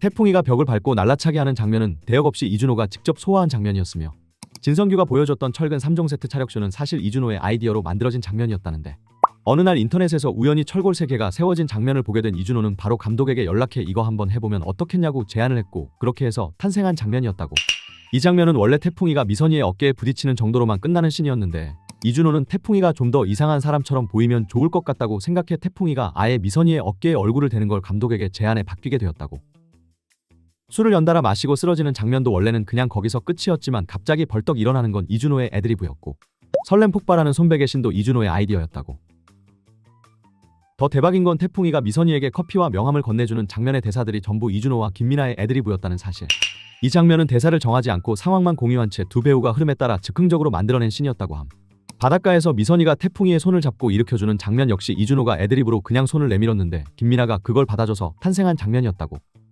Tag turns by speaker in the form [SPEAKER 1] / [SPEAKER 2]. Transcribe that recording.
[SPEAKER 1] 태풍이가 벽을 밟고 날라차게 하는 장면은 대역 없이 이준호가 직접 소화한 장면이었으며 진성규가 보여줬던 철근 3종 세트 차력쇼는 사실 이준호의 아이디어로 만들어진 장면이었다는데 어느 날 인터넷에서 우연히 철골 3개가 세워진 장면을 보게 된 이준호는 바로 감독에게 연락해 이거 한번 해보면 어떻겠냐고 제안을 했고 그렇게 해서 탄생한 장면이었다고. 이 장면은 원래 태풍이가 미선이의 어깨에 부딪히는 정도로만 끝나는 씬이었는데 이준호는 태풍이가 좀 더 이상한 사람처럼 보이면 좋을 것 같다고 생각해 태풍이가 아예 미선이의 어깨에 얼굴을 대는 걸 감독에게 제안에 바뀌게 되었다고 술을 연달아 마시고 쓰러지는 장면도 원래는 그냥 거기서 끝이었지만 갑자기 벌떡 일어나는 건 이준호의 애드리브였고 설렘 폭발하는 손베개 신도 이준호의 아이디어였다고. 더 대박인 건 태풍이가 미선이에게 커피와 명함을 건네주는 장면의 대사들이 전부 이준호와 김민아의 애드리브였다는 사실. 이 장면은 대사를 정하지 않고 상황만 공유한 채 두 배우가 흐름에 따라 즉흥적으로 만들어낸 씬이었다고 함. 바닷가에서 미선이가 태풍이의 손을 잡고 일으켜주는 장면 역시 이준호가 애드립으로 그냥 손을 내밀었는데 김민아가 그걸 받아줘서 탄생한 장면이었다고